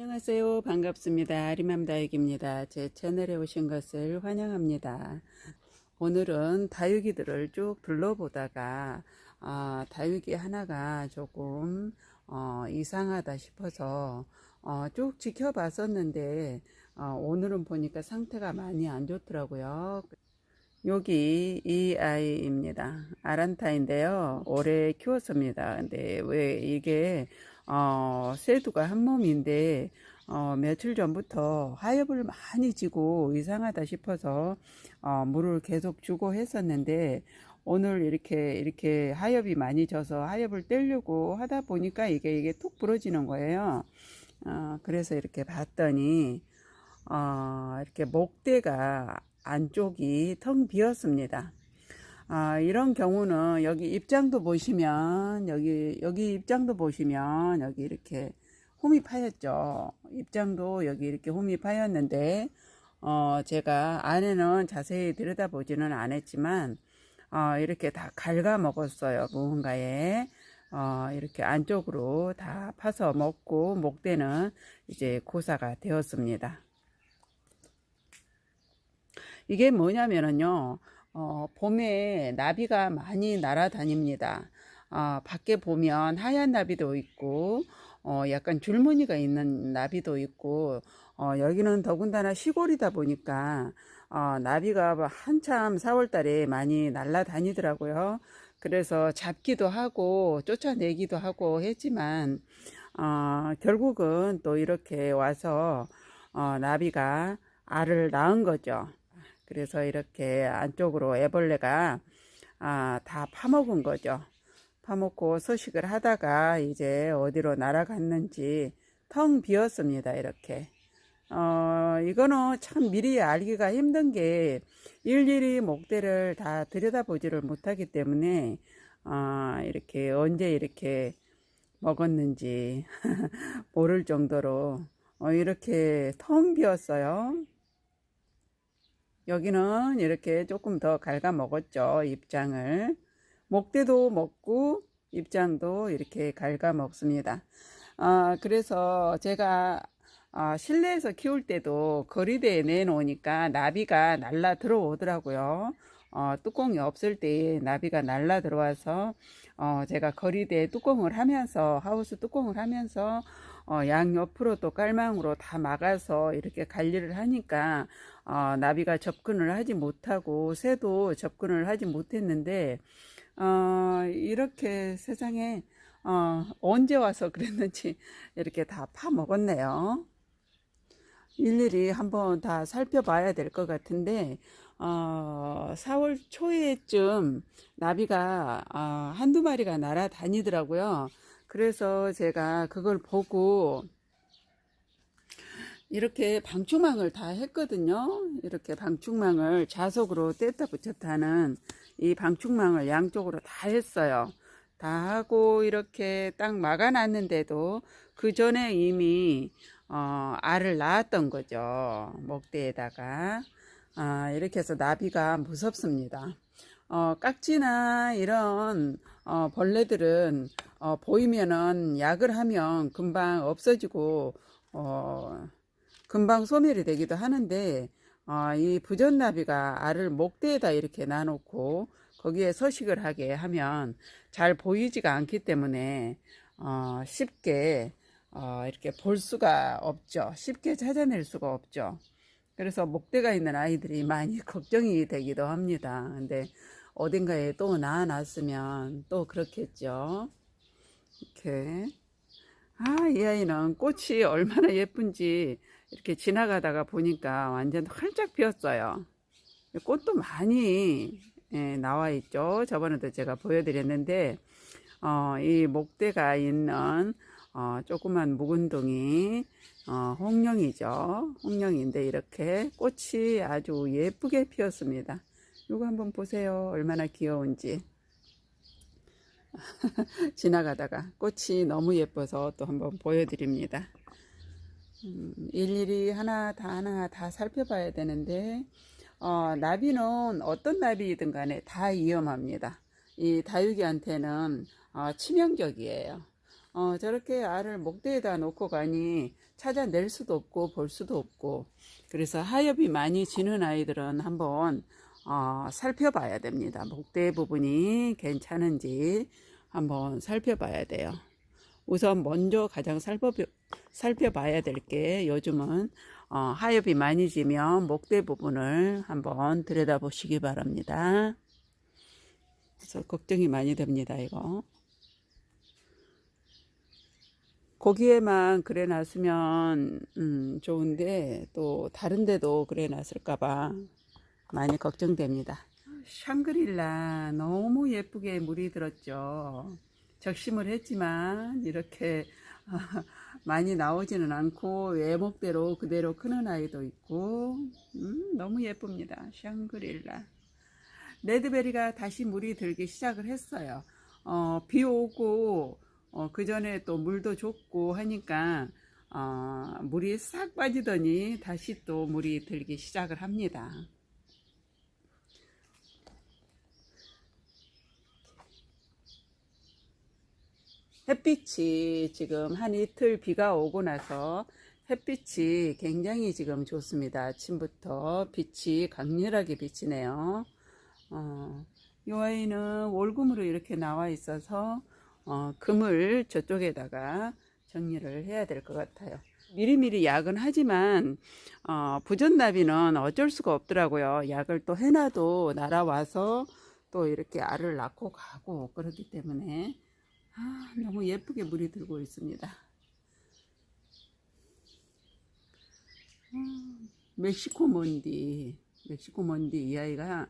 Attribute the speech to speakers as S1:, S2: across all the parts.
S1: 안녕하세요. 반갑습니다. 아리맘다육입니다. 제 채널에 오신 것을 환영합니다. 오늘은 다육이들을 쭉 둘러보다가 아, 다육이 하나가 조금 어, 이상하다 싶어서 어, 쭉 지켜봤었는데 어, 오늘은 보니까 상태가 많이 안 좋더라고요. 여기 이 아이입니다. 아란타인데요. 올해 키웠습니다. 근데 왜 이게 어, 세두가 한 몸인데 어, 며칠 전부터 하엽을 많이 지고 이상하다 싶어서 어, 물을 계속 주고 했었는데 오늘 이렇게 이렇게 하엽이 많이 져서 하엽을 떼려고 하다 보니까 이게 이게 툭 부러지는 거예요. 어, 그래서 이렇게 봤더니 어, 이렇게 목대가 안쪽이 텅 비었습니다. 아, 이런 경우는 여기 입장도 보시면 여기 여기 입장도 보시면 여기 이렇게 홈이 파였죠. 입장도 여기 이렇게 홈이 파였는데 어, 제가 안에는 자세히 들여다보지는 않았지만 어, 이렇게 다 갉아 먹었어요. 무언가에 어, 이렇게 안쪽으로 다 파서 먹고 목대는 이제 고사가 되었습니다. 이게 뭐냐면은요, 어, 봄에 나비가 많이 날아다닙니다. 어, 밖에 보면 하얀 나비도 있고, 어, 약간 줄무늬가 있는 나비도 있고, 어, 여기는 더군다나 시골이다 보니까, 어, 나비가 한참 4월 달에 많이 날아다니더라고요. 그래서 잡기도 하고, 쫓아내기도 하고 했지만, 어, 결국은 또 이렇게 와서, 어, 나비가 알을 낳은 거죠. 그래서 이렇게 안쪽으로 애벌레가 아, 다 파먹은 거죠. 파먹고 서식을 하다가 이제 어디로 날아갔는지 텅 비었습니다. 이렇게. 어, 이거는 참 미리 알기가 힘든 게 일일이 목대를 다 들여다보지를 못하기 때문에 어, 이렇게 언제 이렇게 먹었는지 모를 정도로 어, 이렇게 텅 비었어요. 여기는 이렇게 조금 더 갉아 먹었죠. 입장을. 목대도 먹고 입장도 이렇게 갉아 먹습니다. 아, 그래서 제가 아, 실내에서 키울 때도 거리대에 내놓으니까 나비가 날라 들어오더라고요. 어, 뚜껑이 없을 때 나비가 날라 들어와서 어, 제가 거리대에 뚜껑을 하면서 하우스 뚜껑을 하면서 어, 양옆으로 또 깔망으로 다 막아서 이렇게 관리를 하니까 어, 나비가 접근을 하지 못하고 새도 접근을 하지 못했는데 어, 이렇게 세상에 어, 언제 와서 그랬는지 이렇게 다 파먹었네요. 일일이 한번 다 살펴봐야 될 것 같은데 어, 4월 초에쯤 나비가 어, 한두 마리가 날아다니더라고요. 그래서 제가 그걸 보고 이렇게 방충망을 다 했거든요. 이렇게 방충망을 자석으로 뗐다 붙였다 하는 이 방충망을 양쪽으로 다 했어요. 다 하고 이렇게 딱 막아 놨는데도 그 전에 이미 어, 알을 낳았던 거죠. 목대에다가. 아, 이렇게 해서 나비가 무섭습니다. 어, 깍지나 이런 어, 벌레들은 어, 보이면은 약을 하면 금방 없어지고 어, 금방 소멸이 되기도 하는데 어, 이 부전나비가 알을 목대에다 이렇게 놔놓고 거기에 서식을 하게 하면 잘 보이지가 않기 때문에 어, 쉽게 어, 이렇게 볼 수가 없죠. 쉽게 찾아낼 수가 없죠. 그래서 목대가 있는 아이들이 많이 걱정이 되기도 합니다. 근데 어딘가에 또 낳아놨으면 또 그렇겠죠. 이렇게. 아, 이 아이는 꽃이 얼마나 예쁜지 이렇게 지나가다가 보니까 완전 활짝 피었어요. 꽃도 많이 예, 나와 있죠. 저번에도 제가 보여드렸는데, 어, 이 목대가 있는 어, 조그만 묵은둥이 어, 홍령이죠. 홍령인데 이렇게 꽃이 아주 예쁘게 피었습니다. 이거 한번 보세요. 얼마나 귀여운지. 지나가다가 꽃이 너무 예뻐서 또 한번 보여드립니다. 음, 일일이 하나 다 하나 다 살펴봐야 되는데 어, 나비는 어떤 나비이든 간에 다 위험합니다. 이 다육이한테는 어, 치명적이에요. 어, 저렇게 알을 목대에다 놓고 가니 찾아낼 수도 없고 볼 수도 없고 그래서 하엽이 많이 지는 아이들은 한번 어, 살펴봐야 됩니다. 목대 부분이 괜찮은지 한번 살펴봐야 돼요. 우선 먼저 가장 살펴, 살펴봐야 될 게 요즘은 어, 하엽이 많이 지면 목대 부분을 한번 들여다보시기 바랍니다. 그래서 걱정이 많이 됩니다, 이거. 거기에만 그래 놨으면 음, 좋은데 또 다른 데도 그래 놨을까봐 많이 걱정됩니다. 샹그릴라 너무 예쁘게 물이 들었죠. 적심을 했지만 이렇게 아, 많이 나오지는 않고 외목대로 그대로 크는 아이도 있고 음, 너무 예쁩니다. 샹그릴라. 레드베리가 다시 물이 들기 시작을 했어요. 어, 비 오고 어, 그 전에 또 물도 줬고 하니까 어, 물이 싹 빠지더니 다시 또 물이 들기 시작을 합니다. 햇빛이 지금 한 이틀 비가 오고 나서 햇빛이 굉장히 지금 좋습니다. 아침부터 빛이 강렬하게 비치네요. 어, 이 아이는 월금으로 이렇게 나와 있어서 어, 금을 저쪽에다가 정리를 해야 될 것 같아요. 미리미리 약은 하지만 어, 부전나비는 어쩔 수가 없더라고요. 약을 또 해놔도 날아와서 또 이렇게 알을 낳고 가고 그렇기 때문에 아, 너무 예쁘게 물이 들고 있습니다. 음, 멕시코 먼디, 멕시코 먼디 이 아이가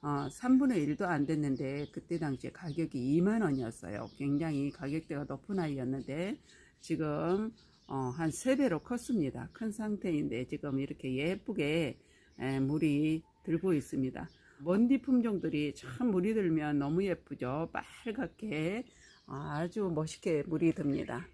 S1: 어, 3분의 1도 안 됐는데 그때 당시에 가격이 2만 원이었어요. 굉장히 가격대가 높은 아이였는데 지금 어, 한 3배로 컸습니다. 큰 상태인데 지금 이렇게 예쁘게 에, 물이 들고 있습니다. 먼디 품종들이 참 물이 들면 너무 예쁘죠. 빨갛게 아주 멋있게 물이 듭니다.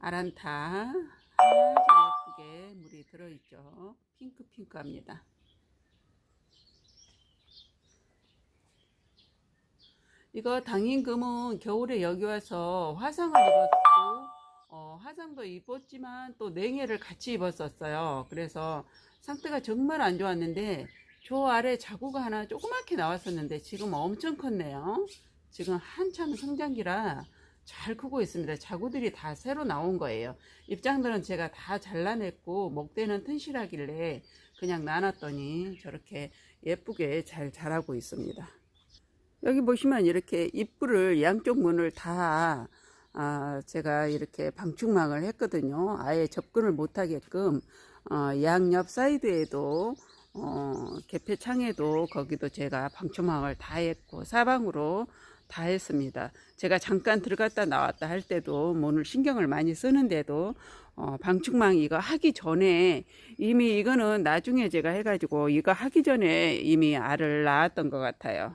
S1: 아란타 아주 예쁘게 물이 들어있죠. 핑크핑크합니다. 이거 당인금은 겨울에 여기 와서 화상을 입었고 어, 화상도 입었지만 또 냉해를 같이 입었었어요. 그래서 상태가 정말 안 좋았는데 저 아래 자구가 하나 조그맣게 나왔었는데 지금 엄청 컸네요. 지금 한참 성장기라 잘 크고 있습니다. 자구들이 다 새로 나온 거예요. 입장들은 제가 다 잘라냈고 목대는 튼실하길래 그냥 나눴더니 저렇게 예쁘게 잘 자라고 있습니다. 여기 보시면 이렇게 입구를 양쪽 문을 다 아, 제가 이렇게 방충망을 했거든요. 아예 접근을 못하게끔 어, 양옆 사이드에도 어, 개폐창에도 거기도 제가 방충망을 다 했고 사방으로 다 했습니다. 제가 잠깐 들어갔다 나왔다 할 때도 문을 신경을 많이 쓰는데도 어, 방충망 이거 하기 전에 이미 이거는 나중에 제가 해가지고 이거 하기 전에 이미 알을 낳았던 것 같아요.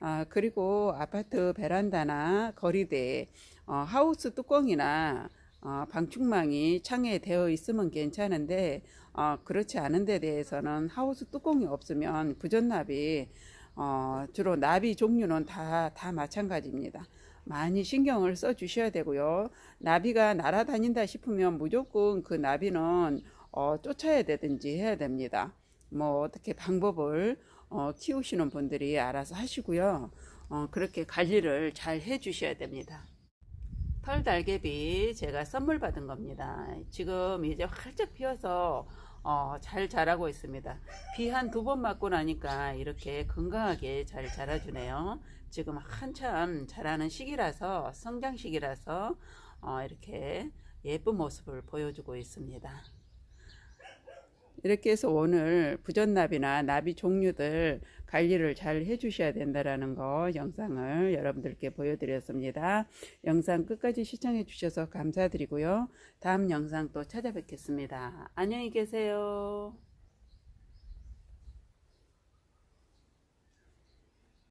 S1: 아, 그리고 아파트 베란다나 거리대에 어, 하우스 뚜껑이나 어, 방충망이 창에 되어 있으면 괜찮은데 어, 그렇지 않은 데 대해서는 하우스 뚜껑이 없으면 부전납이 어, 주로 나비 종류는 다, 다 마찬가지입니다. 많이 신경을 써 주셔야 되고요. 나비가 날아다닌다 싶으면 무조건 그 나비는 어, 쫓아야 되든지 해야 됩니다. 뭐 어떻게 방법을 어, 키우시는 분들이 알아서 하시고요. 어, 그렇게 관리를 잘 해 주셔야 됩니다. 털달개비 제가 선물 받은 겁니다. 지금 이제 활짝 피어서 어, 잘 자라고 있습니다. 비 한 두 번 맞고 나니까 이렇게 건강하게 잘 자라주네요. 지금 한참 자라는 시기라서 성장 시기라서 어, 이렇게 예쁜 모습을 보여주고 있습니다. 이렇게 해서 오늘 부전나비나 나비 종류들 관리를 잘 해주셔야 된다라는 거 영상을 여러분들께 보여드렸습니다. 영상 끝까지 시청해 주셔서 감사드리고요. 다음 영상 또 찾아뵙겠습니다. 안녕히 계세요.